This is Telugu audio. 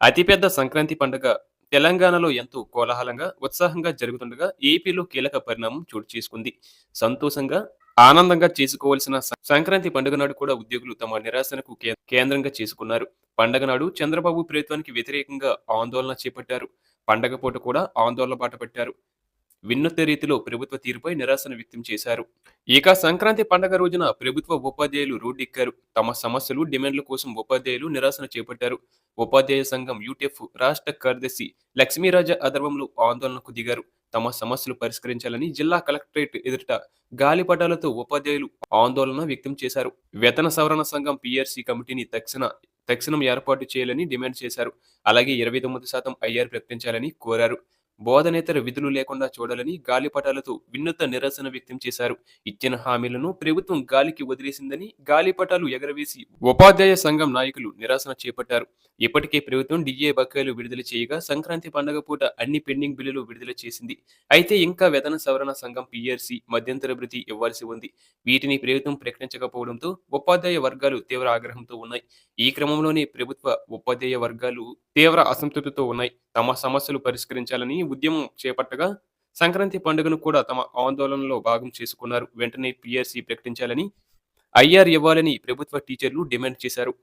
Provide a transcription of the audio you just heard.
అతిపెద్ద సంక్రాంతి పండుగ తెలంగాణలో ఎంతో కోలాహలంగా, ఉత్సాహంగా జరుగుతుండగా ఏపీలో కీలక పరిణామం చోటు చేసుకుంది. సంతోషంగా, ఆనందంగా చేసుకోవాల్సిన సంక్రాంతి పండుగ నాడు కూడా ఉద్యోగులు తమ నిరాశనకు కేంద్రంగా చేసుకున్నారు. పండగ నాడు చంద్రబాబు ప్రభుత్వానికి వ్యతిరేకంగా ఆందోళన చేపట్టారు. పండగ పూట కూడా ఆందోళన బాట పట్టారు. వినూత్న రీతిలో ప్రభుత్వ తీరుపై నిరాశను వ్యక్తం చేశారు. ఇక సంక్రాంతి పండగ రోజున ప్రభుత్వ ఉపాధ్యాయులు రోడ్డెక్కారు. తమ సమస్యలు, డిమాండ్ల కోసం ఉపాధ్యాయులు నిరసన చేపట్టారు. ఉపాధ్యాయ సంఘం యూటీఎఫ్ రాష్ట్ర కార్యదర్శి లక్ష్మీరాజ ఆధ్వర్యంలో ఆందోళనకు దిగారు. తమ సమస్యలు పరిష్కరించాలని జిల్లా కలెక్టరేట్ ఎదుట గాలిపటాలతో ఉపాధ్యాయులు ఆందోళన వ్యక్తం చేశారు. వేతన సవరణ సంఘం పిఆర్సీ కమిటీని తక్షణ తక్షణం ఏర్పాటు చేయాలని డిమాండ్ చేశారు. అలాగే ఇరవై తొమ్మిది శాతం ఐఆర్ ప్రకటించాలని కోరారు. బోధనేతర విధులు లేకుండా చూడాలని గాలిపటాలతో వినూత్న నిరసన వ్యక్తం చేశారు. ఇచ్చిన హామీలను ప్రభుత్వం గాలికి వదిలేసిందని గాలిపటాలు ఎగరవేసి ఉపాధ్యాయ సంఘం నాయకులు నిరసన చేపట్టారు. ఇప్పటికే ప్రభుత్వం డిఏ బకాయిలు విడుదల చేయగా సంక్రాంతి పండగ పూట అన్ని పెండింగ్ బిల్లులు విడుదల చేసింది. అయితే ఇంకా వేతన సవరణ సంఘం పిఆర్సి మధ్యంతర భృతి ఇవ్వాల్సి ఉంది. వీటిని ప్రభుత్వం ప్రకటించకపోవడంతో ఉపాధ్యాయ వర్గాలు తీవ్ర ఆగ్రహంతో ఉన్నాయి. ఈ క్రమంలోనే ప్రభుత్వ ఉపాధ్యాయ వర్గాలు తీవ్ర అసంతృప్తితో ఉన్నాయి. తమ సమస్యలు పరిష్కరించాలని ఉద్యమం చేపట్టగా సంక్రాంతి పండుగను కూడా తమ ఆందోళనలో భాగం చేసుకున్నారు. వెంటనే పిఆర్సీ ప్రకటించాలని, ఐఆర్ ఇవ్వాలని ప్రభుత్వ టీచర్లు డిమాండ్ చేశారు.